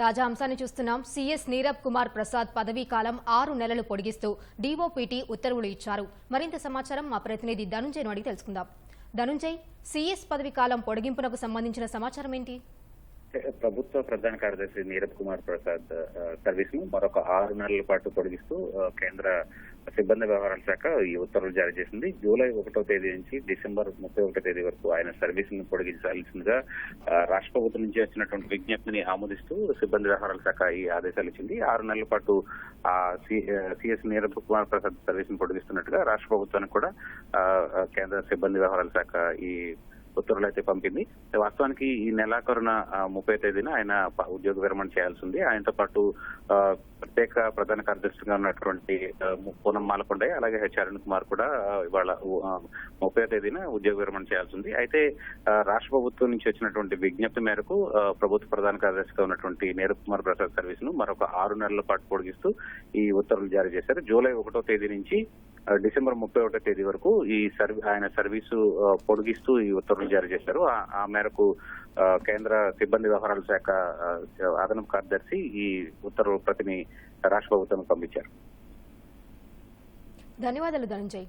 తాజా అంశాన్ని చూస్తున్నాం. సీఎస్ నీరబ్ కుమార్ ప్రసాద్ పదవీ కాలం ఆరు నెలలు పొడిగిస్తూ డీఓపీటీ ఉత్తర్వులు ఇచ్చారు. మరింత సమాచారం మా ప్రతినిధి ధనుంజయ్ అడిగి తెలుసుకుందాం. ధనుంజయ్ సీఎస్ పదవీ కాలం పొడిగింపునకు సంబంధించిన సమాచారం ఏంటి? ప్రభుత్వ ప్రధాన కార్యదర్శి నీరబ్ కుమార్ ప్రసాద్ సర్వీస్ను మరొక ఆరు నెలల పాటు పొడిగిస్తూ కేంద్ర సిబ్బంది వ్యవహారాల శాఖ ఈ ఉత్తర్వులు జారీ చేసింది. జూలై ఒకటో తేదీ నుంచి డిసెంబర్ ముప్పై ఒకటో తేదీ వరకు ఆయన సర్వీస్ను పొడిగించాల్సిందిగా రాష్ట్ర ప్రభుత్వం నుంచి వచ్చినటువంటి విజ్ఞప్తిని ఆమోదిస్తూ సిబ్బంది వ్యవహారాల శాఖ ఈ ఆదేశాలు ఇచ్చింది. ఆరు నెలల పాటు ఆ సిఎస్ నీరబ్ కుమార్ ప్రసాద్ సర్వీస్ను పొడిగిస్తున్నట్టుగా రాష్ట్ర ప్రభుత్వానికి కూడా కేంద్ర సిబ్బంది వ్యవహారాల శాఖ ఈ ఉత్తర్వులు అయితే పంపింది వాస్తవానికి ఈ నెలాఖరున ముప్పై తేదీన ఆయన ఉద్యోగ విరమణ చేయాల్సి ఉంది ఆయనతో పాటు ప్రత్యేక ప్రధాన కార్యదర్శిగా ఉన్నటువంటి పూనం మాలకొండయ్య అలాగే హెచ్ అరుణ్ కుమార్ కూడా ఇవాళ ముప్పై తేదీన ఉద్యోగ విరమణ చేయాల్సి ఉంది అయితే రాష్ట్ర ప్రభుత్వం నుంచి వచ్చినటువంటి విజ్ఞప్తి మేరకు ప్రభుత్వ ప్రధాన కార్యదర్శిగా ఉన్నటువంటి నీరబ్ కుమార్ ప్రసాద్ సర్వీస్ను మరొక ఆరు నెలల పాటు పొడిగిస్తూ ఈ ఉత్తర్వులు జారీ చేశారు. జూలై ఒకటో తేదీ నుంచి డిసెంబర్ ముప్పై ఒకటో తేదీ వరకు ఈ సర్వీ ఆయన సర్వీసు పొడిగిస్తూ ఈ ఉత్తర్వులు జారీ చేశారు. ఆ- మేరకు కేంద్ర సిబ్బంది వ్యవహారాల శాఖ ఆ, అదనపు కార్యదర్శి ఈ ఉత్తర్వుల ప్రతిని రాష్ట్ర ప్రభుత్వం పంపించారు. ధన్యవాదాలు ధనంజయ్.